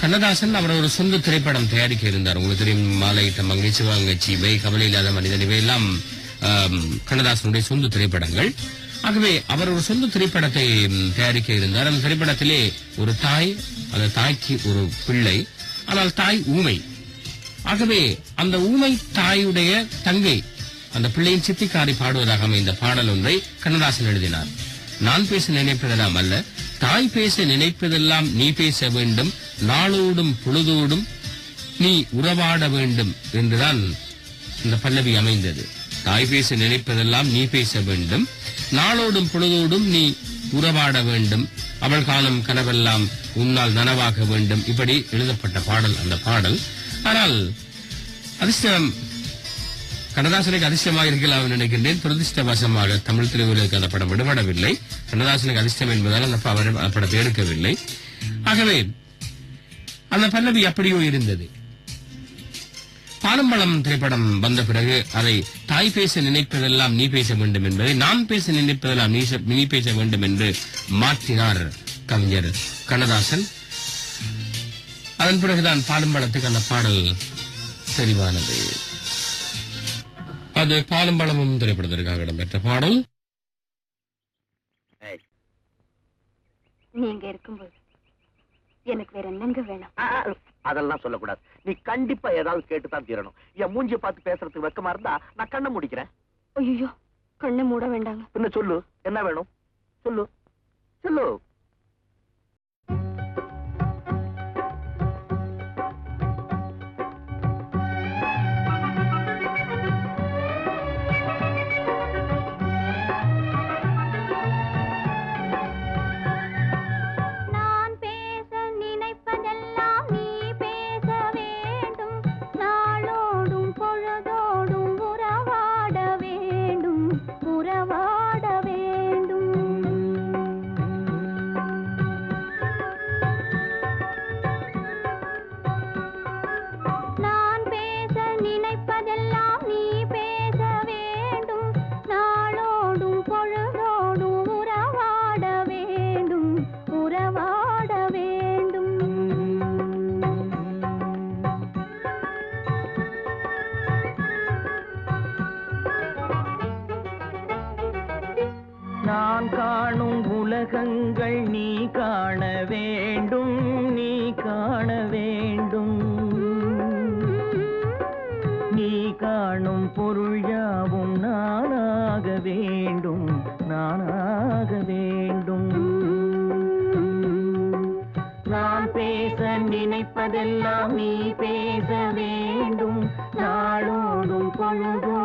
கண்ணதாசன் அவர் ஒரு சொந்த திரைப்படம் தயாரிக்க இருந்தார் உங்களுக்கு தெரியும் மாலையிட்ட மங்கை சிவாங்கச்சி வை கவலை இல்லாத மனிதன் இவையெல்லாம் கண்ணதாசனுடைய சொந்த திரைப்படங்கள். ஆகவே அவர் ஒரு சொந்த திரைப்படத்தை தயாரிக்க இருந்தார் அந்த திரைப்படத்திலே ஒரு தாய் அந்த தாய்க்கு ஒரு பிள்ளை ஆனால் தாய் ஊமை. ஆகவே அந்த ஊமை தாயுடைய தங்கை அந்த பிள்ளையின் சித்திக்காரி பாடுவதாக அமைந்த பாடல் ஒன்றை கண்ணதாசன் எழுதினார். நான் பேச நினைப்பதெல்லாம் அல்ல தாய் பேச நினைப்பதெல்லாம் நீ பேச வேண்டும் நாளோடும் பொழுதோடும் நீ உறவாட வேண்டும் என்றுதான் இந்த பல்லவி அமைந்தது. தாய் பேச நினைப்பதெல்லாம் நீ பேச வேண்டும். நாளோடும் பொழுதோடும் நீ உறவாட வேண்டும். அவள் காணும் கனவெல்லாம் உன்னால் நனவாக வேண்டும். இப்படி எழுதப்பட்ட பாடல் அந்த பாடல். ஆனால் அதிர்ஷ்டம் கண்ணதாசனுக்கு அதிர்ஷ்டமாக இருக்கலாம் நினைக்கின்றேன். துரதிருஷ்டவசமாக தமிழ் திரையுலகிற்கு அந்த படம் விடுபடவில்லை. கண்ணதாசனுக்கு அதிர்ஷ்டம் என்பதால் அந்த அந்த படத்தை எடுக்கவில்லை. ஆகவே அந்த பல்லவி அப்படியோ இருந்தது. பாலம்பழம் திரைப்படம் வந்த பிறகு அதை தாய் பேச நினைப்பதெல்லாம் நீ பேச வேண்டும் என்பதை நான் பேச நினைப்பதெல்லாம் நீ பேச வேண்டும் என்று மாற்றினார் கவிஞர் கண்ணதாசன். அதன் பிறகுதான் பாலம்பழத்துக்கு அந்த பாடல் தெரிவானது அது பாலம்பழமும் திரைப்படத்திற்காக இடம்பெற்ற பாடல். நீங்க இருக்கும்போது எனக்கு வேற என்னங்க வேணும்? அதெல்லாம் சொல்லக்கூடாது. நீ கண்டிப்பா ஏதாவது கேட்டுதான் தீரணும். என் மூஞ்சிய பார்த்து பேசுறதுக்கு வெக்கமா இருந்தா நான் கண்ணை முடிக்கிறேன். ஐயோ கண்ணை மூட வேண்டாங்க. பின்ன சொல்லு என்ன வேணும்? சொல்லு. சொல்லு. நான் காணும் உலகங்கள் நீ காண வேண்டும் நீ காண வேண்டும். நீ காணும் பொருள் யாவும் நானாக வேண்டும் நானாக வேண்டும். நான் பேச நினைப்பதெல்லாம் நீ பேச வேண்டும் நாளோடும் பொழுதும்